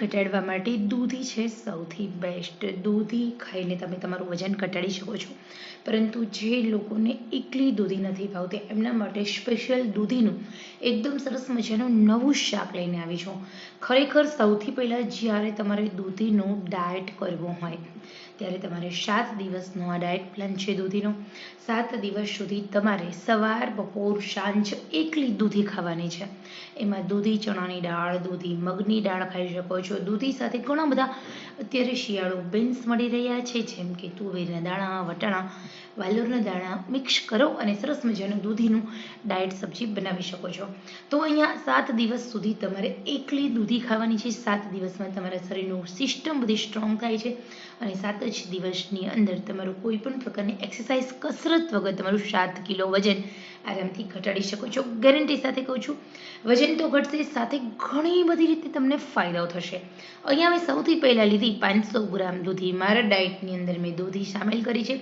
ઘટાડવા માટે દૂધી છે સૌથી બેસ્ટ દૂધી ખાઈને તમે તમારું વજન ઘટાડી શકો છો. પરંતુ જે લોકોને એકલી દૂધી નથી ભાવતી, એમના માટે સ્પેશિયલ દૂધીનું એકદમ સરસ મજાનું નવું શાક લઈને આવી છું. ખરેખર સૌથી પહેલાં જ્યારે તમારે દૂધીનું ડાયટ કરવું હોય, ત્યારે તમારે સાત દિવસનો આ ડાયટ પ્લાન છે દૂધીનો. સાત દિવસ સુધી તમારે સવાર, બપોર, સાંજ એકલી દૂધી ખાવાની છે. એમાં દૂધી, ચણાની દાળ, દૂધી, મગની દાળ ખાઈ શકો છો? દૂધી સાથે ઘણા બધા અત્યારે શિયાળુ બીન્સ મળી રહ્યા છે, જેમ કે તુવેરના દાણા, વટાણા વાલોરના દાણા મિક્સ કરો અને સરસ મજાનું દૂધીનું ડાયટ સબ્જી બનાવી શકો છો. તો અહીંયા સાત દિવસ સુધી તમારે એકલી દૂધી ખાવાની છે. સાત દિવસમાં તમારા શરીરનું સિસ્ટમ બધી સ્ટ્રોંગ થાય છે અને સાત જ દિવસની અંદર તમારું કોઈ પણ પ્રકારની એક્સરસાઇઝ કસરત વગર તમારું સાત કિલો વજન આરામથી ઘટાડી શકો છો. ગેરંટી સાથે કહું છું, વજન તો ઘટશે, સાથે ઘણી બધી રીતે તમને ફાયદાઓ થશે. અહીંયા મેં સૌથી પહેલાં લીધી પાંચસો ગ્રામ દૂધી. મારા ડાયટની અંદર મેં દૂધી સામેલ કરી છે.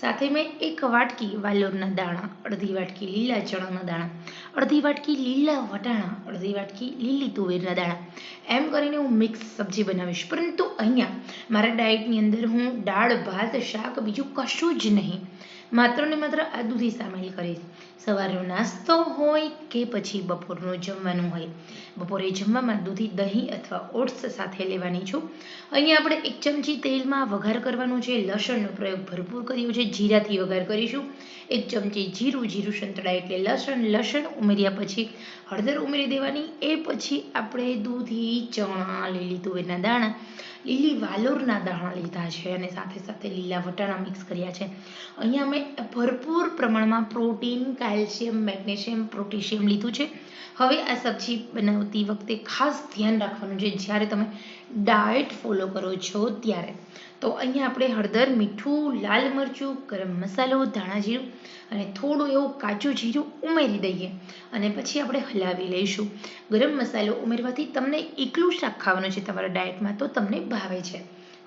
સાથે મેં એક વાટકી વાલોરના દાણા અડધી વાટકી લીલા ચણાના દાણા અડધી વાટકી લીલા વટાણા અડધી વાટકી લીલી તુવેરના દાણા એમ કરીને હું મિક્સ સબ્જી બનાવીશ પરંતુ અહીંયા મારા ડાયટની અંદર હું દાળ ભાત શાક બીજું કશું જ નહીં માત્ર ને માત્ર આ દૂધી સામેલ કરીશ સવારનો નાસ્તો હોય કે પછી બપોરનું જમવાનું હોય. બપોરે જમવામાં દૂધી, દહીં અથવા ઓટ્સ સાથે લેવાની છું. અહીંયા આપણે એક ચમચી તેલમાં વઘાર કરવાનું છે. લસણનો પ્રયોગ ભરપૂર કર્યો છે. જીરાથી વઘાર કરીશું. એક ચમચી જીરું. જીરું સંતળાય એટલે લસણ. લસણ ઉમેર્યા પછી હળદર ઉમેરી દેવાની. એ પછી આપણે દૂધી, ચણા, લીલી તુવેરના દાણા લીલી વાલોરના દાણા લીધા છે અને સાથે સાથે લીલા વટાણા મિક્સ કર્યા છે. અહીંયા મેં ભરપૂર પ્રમાણમાં પ્રોટીન કેલ્શિયમ મેગ્નેશિયમ પ્રોટેશિયમ લીધું છે. હવે આ સબ્જી બનાવતી વખતે ખાસ ધ્યાન રાખવાનું છે. જ્યારે તમે ડાયટ ફોલો કરો છો ત્યારે. તો અહીંયા આપણે હળદર, મીઠું, લાલ મરચું, ગરમ મસાલો, ધાણા જીરું અને થોડું એવું કાચું જીરું ઉમેરી દઈએ અને પછી આપણે હલાવી લઈશું. ગરમ મસાલો ઉમેરવાથી તમને એકલું શાક ખાવાનું છે તમારા ડાયટમાં તો તમને ભાવે છે.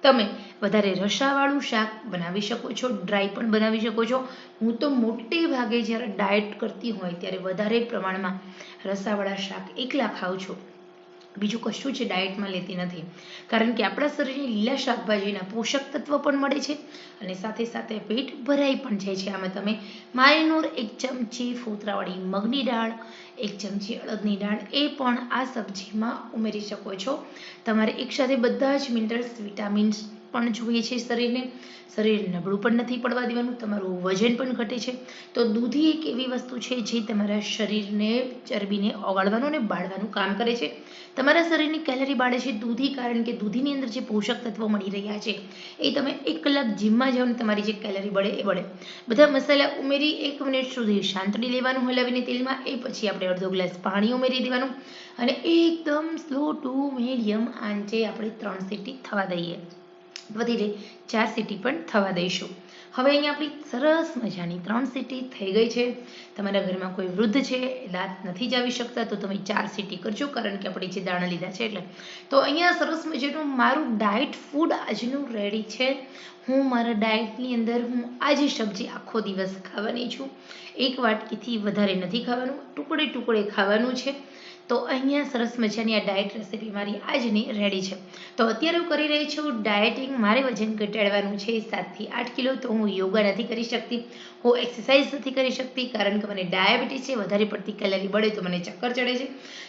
તમે વધારે રસાવાળું શાક બનાવી શકો છો ડ્રાય પણ બનાવી શકો છો. હું તો મોટે ભાગે જ્યારે ડાયટ કરતી હોય ત્યારે વધારે પ્રમાણમાં રસાવાળા શાક એકલા ખાઉં છું. બીજું કશું જ ડાયટમાં લેતી નથી. કારણ કે આપણા શરીરને લીલા શાકભાજીના પોષક તત્વ પણ મળે છે અને સાથે સાથે પેટ ભરાઈ પણ જાય છે. આમાં તમે માયનોર એક ચમચી ફોતરાવાળી મગની દાળ, એક ચમચી અડદની દાળ એ પણ આ સબ્જીમાં ઉમેરી શકો છો. તમારે એકસાથે બધા જ મિનરલ્સ વિટામિન્સ પણ જોઈએ છે શરીરને. શરીર નબળું પણ નથી પડવા દેવાનું, તમારું વજન પણ ઘટે છે. તો દૂધી એક એવી વસ્તુ છે જે તમારા શરીરને ચરબીને ઓગાળવાનું અને બાળવાનું કામ કરે છે. તમારા શરીરની કેલરી બાળે છે દૂધી કારણ કે દૂધીની અંદર જે પોષક તત્વો મળી રહ્યા છે, એ તમે એક કલાક જીમમાં જાઓ તમારી જે કેલરી બળે એ બળે. બધા મસાલા ઉમેરી એક મિનિટ સુધી શાંતડી લેવાનું હલાવીને તેલમાં, એ પછી આપણે અડધો ગ્લાસ પાણી ઉમેરી દેવાનું અને એકદમ સ્લો ટુ મીડિયમ આંચે આપણે ત્રણ સીટી થવા દઈએ. વધીને ચાર સીટી પણ થવા દઈશું. હવે અહીંયા આપણી સરસ મજાની ત્રણ સીટી થઈ ગઈ છે. તમારા ઘરમાં કોઈ વૃદ્ધ છે દાંત નથી જાવી શકતા, તો તમે ચાર સીટી કરજો, કારણ કે આપણે જે દાણા લીધા છે એટલે. તો અહીંયા સરસ મજાનું મારું ડાયટ ફૂડ આજનું રેડી છે. હું મારા ડાયટની અંદર હું આજે સબ્જી આખો દિવસ ખાવાની છું. એક વાટકીથી વધારે નથી ખાવાનું, ટુકડે ટુકડે ખાવાનું છે. તો અહીંયા સરસ મજાની આ ડાયટ રેસીપી મારી આજની રેડી છે. તો અત્યારે હું કરી રહી છું ડાયટિંગ મારે વજન ઘટાડવાનું છે સાતથી આઠ કિલો. તો હું યોગા નથી કરી શકતી. હું એક્સરસાઇઝ નથી કરી શકતી કારણ કે મને ડાયાબિટીસ છે. વધારે પડતી કેલરી બળે તો મને ચક્કર ચડે છે.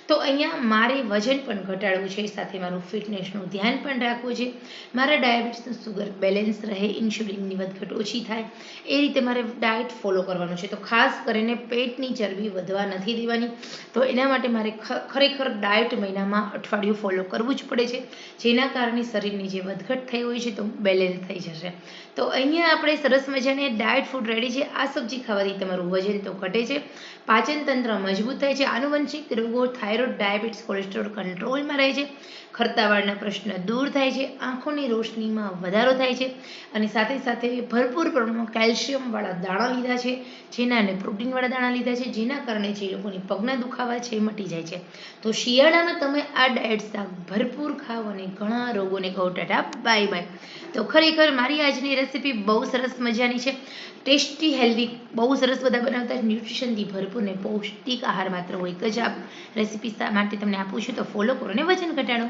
તો અહીંયા મારે વજન પણ ઘટાડવું છે. સાથે મારું ફિટનેસનું ધ્યાન પણ રાખવું છે. મારા ડાયાબિટીસનું સુગર બેલેન્સ રહે. ઇન્સ્યુલિનની વધઘટ ઓછી થાય. એ રીતે મારે ડાયટ ફોલો કરવાનું છે. તો ખાસ કરીને પેટની ચરબી વધવા નથી દેવાની. તો એના માટે મારે ખરેખર ડાયટ મહિનામાં અઠવાડિયું ફોલો કરવું જ પડે છે. જેના કારણે શરીરની જે વધઘટ થઈ હોય છે તો બેલેન્સ થઈ જશે. તો અહીંયા આપણે સરસ મજાની ડાયટ ફૂડ રેડી છે. આ સબ્જી ખાવાથી તમારું વજન તો ઘટે છે. પાચન તંત્ર મજબૂત થાય છે. આનુવંશિક રોગો થાઇરોઇડ ડાયાબિટીસ કોલેસ્ટ્રોલ કંટ્રોલમાં રહે છે. ખરતાવાળના પ્રશ્ન દૂર થાય છે, આંખોની રોશનીમાં વધારો થાય છે અને સાથે સાથે ભરપૂર પ્રમાણમાં કેલ્શિયમવાળા દાણા લીધા છે, જેના અને પ્રોટીનવાળા દાણા લીધા છે, જેના કારણે જે લોકોની પગના દુખાવા છે એ મટી જાય છે. તો શિયાળામાં તમે આ ડાયટ શાક ભરપૂર ખાવ અને ઘણા રોગોને કહો ટાટા બાય બાય તો ખરેખર મારી આજની રેસીપી બહુ સરસ મજાની છે. ટેસ્ટી હેલ્ધી બહુ સરસ બધા બનાવતા ન્યુટ્રિશનથી ભરપૂર ને પૌષ્ટિક આહાર માત્ર હોય એક જ રેસીપી માટે તમને આપું છું તો ફોલો કરો ને વજન ઘટાડો.